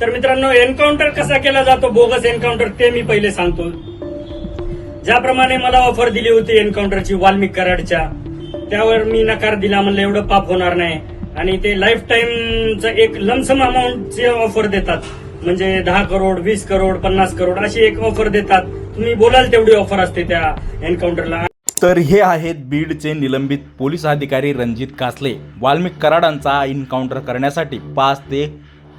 तर मित्रांनो एन्काउंटर कसा केला जातो? बोगस एन्काउंटर ते मी पहिले सांगतो. ज्याप्रमाणे मला ऑफर दिली होती एन्काउंटरची वाल्मिक कराडच्या त्यावर मी नकार दिला म्हणलं एवढं पाप होणार नाही. आणि ते लाईफ टाईमचं एक लमसम अमाऊंटची ऑफर देतात. म्हणजे दहा करोड वीस करोड पन्नास करोड अशी एक ऑफर देतात. तुम्ही बोलाल तेवढी ऑफर असते त्या एन्काउंटरला तर हे आहेत बीडचे निलंबित पोलीस अधिकारी रणजित कासले. वाल्मिक कराडांचा एन्काउंटर करण्यासाठी पाच ते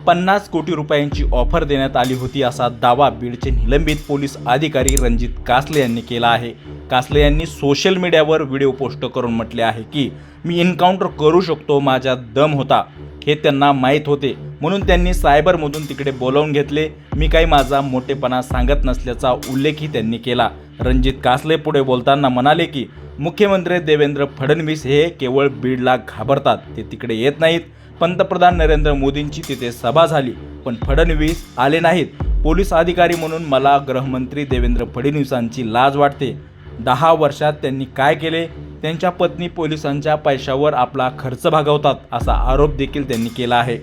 पन्नास कोटी रुपयांची ऑफर देण्यात आली होती असा दावा बीडचे निलंबित पोलीस अधिकारी रणजित कासले यांनी केला आहे. कासले यांनी सोशल मीडियावर व्हिडिओ पोस्ट करून म्हटले आहे की मी एन्काउंटर करू शकतो माझ्या दम होता. हे त्यांना माहीत होते. म्हणून त्यांनी सायबरमधून तिकडे बोलावून घेतले. मी काही माझा मोठेपणा सांगत नसल्याचा उल्लेखही त्यांनी केला. रणजित कासले पुढे बोलताना म्हणाले की मुख्यमंत्री देवेंद्र फडणवीस हे केवळ बीडला घाबरतात. ते तिकडे येत नाहीत. पंतप्रधान नरेंद्र मोदींची तिथे सभा झाली पण फडणवीस आले नाहीत. पोलीस अधिकारी म्हणून मला गृहमंत्री देवेंद्र फडणवीसांची लाज वाटते. दहा वर्षात त्यांनी काय केले? त्यांच्या पत्नी पोलिसांच्या पैशावर आपला खर्च भागवतात असा आरोप देखील त्यांनी केला आहे.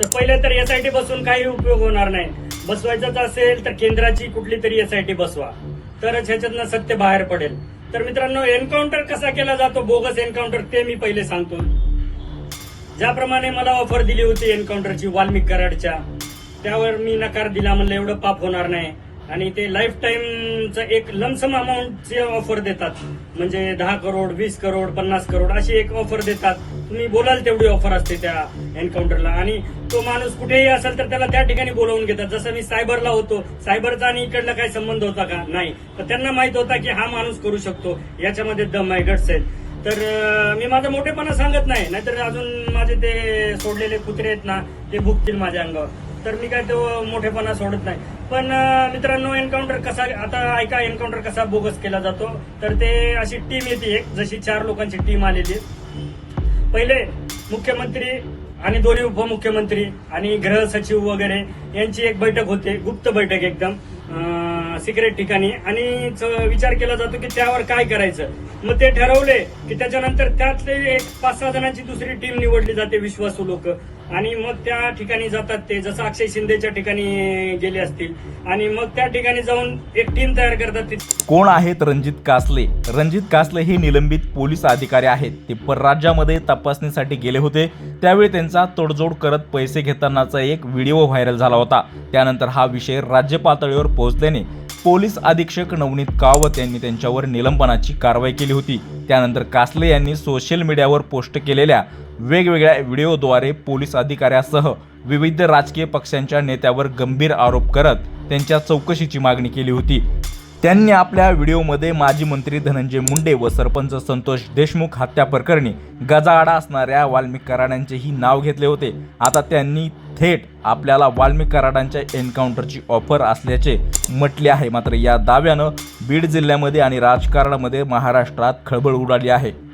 तर पहिले तर एस आय टी बसून काही उपयोग होणार नाही. बसवायचाच असेल तर केंद्राची कुठली तरी एस आय टी बसवा. तरच ह्याच्यातनं सत्य बाहेर पडेल. तर मित्रांनो एन्काउंटर कसा केला जातो? बोगस एन्काउंटर ते मी पहिले सांगतो. ज्याप्रमाणे मला ऑफर दिली होती एन्काउंटरची वाल्मिक कराडच्या त्यावर मी नकार दिला म्हणलं एवढं पाप होणार नाही. आणि ते लाईफ टाईमचं एक लमसम अमाऊंटची ऑफर देतात. म्हणजे दहा करोड वीस करोड पन्नास करोड अशी एक ऑफर देतात. तुम्ही बोलाल तेवढी ऑफर असते त्या एन्काउंटरला आणि तो माणूस कुठेही असेल तर त्याला त्या ठिकाणी बोलावून घेतात. जसं मी सायबरला होतो. सायबरचा आणि इकडला काही संबंध होता का? नाही. तर त्यांना माहीत होता की हा माणूस करू शकतो. याच्यामध्ये दम आहे गट्स आहेत. तर मी माझा मोठेपणा सांगत नाही. नाहीतर अजून माझे ते सोडलेले कुत्रे आहेत ना ते भुकतील माझ्या अंगावर. तर मी काय तो मोठेपणा सोडत नाही. पण मित्रांनो एन्काउंटर कसा आता ऐका एन्काउंटर कसा बोगस केला जातो. तर ते अशी टीम येते एक जशी चार लोकांची टीम आलेली पहिले मुख्यमंत्री आणि दोन्ही उपमुख्यमंत्री आणि गृह सचिव वगैरे यांची एक बैठक होते गुप्त बैठक एकदम. सिक्रेट ठिकाणी. आणि च- विचार केला जातो की त्यावर काय करायचं. मग ते ठरवले की त्याच्यानंतर त्यातले एक पाच सहा जणांची दुसरी टीम निवडली जाते विश्वासू लोक. आणि मग त्या ठिकाणी जातात ते. जसं अक्षय शिंदेच्या ठिकाणी गेले असतील. आणि मग त्या ठिकाणी जाऊन एक टीम तयार करतात कोण आहेत रणजित कासले? रणजित कासले हे निलंबित पोलीस अधिकारी आहेत. ते परराज्यामध्ये तपासणीसाठी गेले होते. त्यावेळी त्यांचा तोडजोड करत पैसे घेतानाचा एक व्हिडिओ व्हायरल झाला होता. त्यानंतर हा विषय राज्य पातळीवर पोहोचल्याने पोलीस अधीक्षक नवनीत कावत यांनी त्यांच्यावर निलंबनाची कारवाई केली होती. त्यानंतर कासले यांनी सोशल मीडियावर पोस्ट केलेल्या वेगवेगळ्या व्हिडिओद्वारे पोलीस अधिकाऱ्यासह विविध राजकीय पक्षांच्या नेत्यावर गंभीर आरोप करत त्यांच्या चौकशीची मागणी केली होती. त्यांनी आपल्या व्हिडिओमध्ये माजी मंत्री धनंजय मुंडे व सरपंच संतोष देशमुख हत्या प्रकरणी गजाआडा असणाऱ्या वाल्मिक कराड्यांचेही नाव घेतले होते. आता त्यांनी थेट आपल्याला वाल्मिक कराडांच्या एन्काउंटरची ऑफर असल्याचे म्हटले आहे. मात्र या दाव्यानं बीड जिल्ह्यामध्ये आणि राजकारणामध्ये महाराष्ट्रात खळबळ उडाली आहे.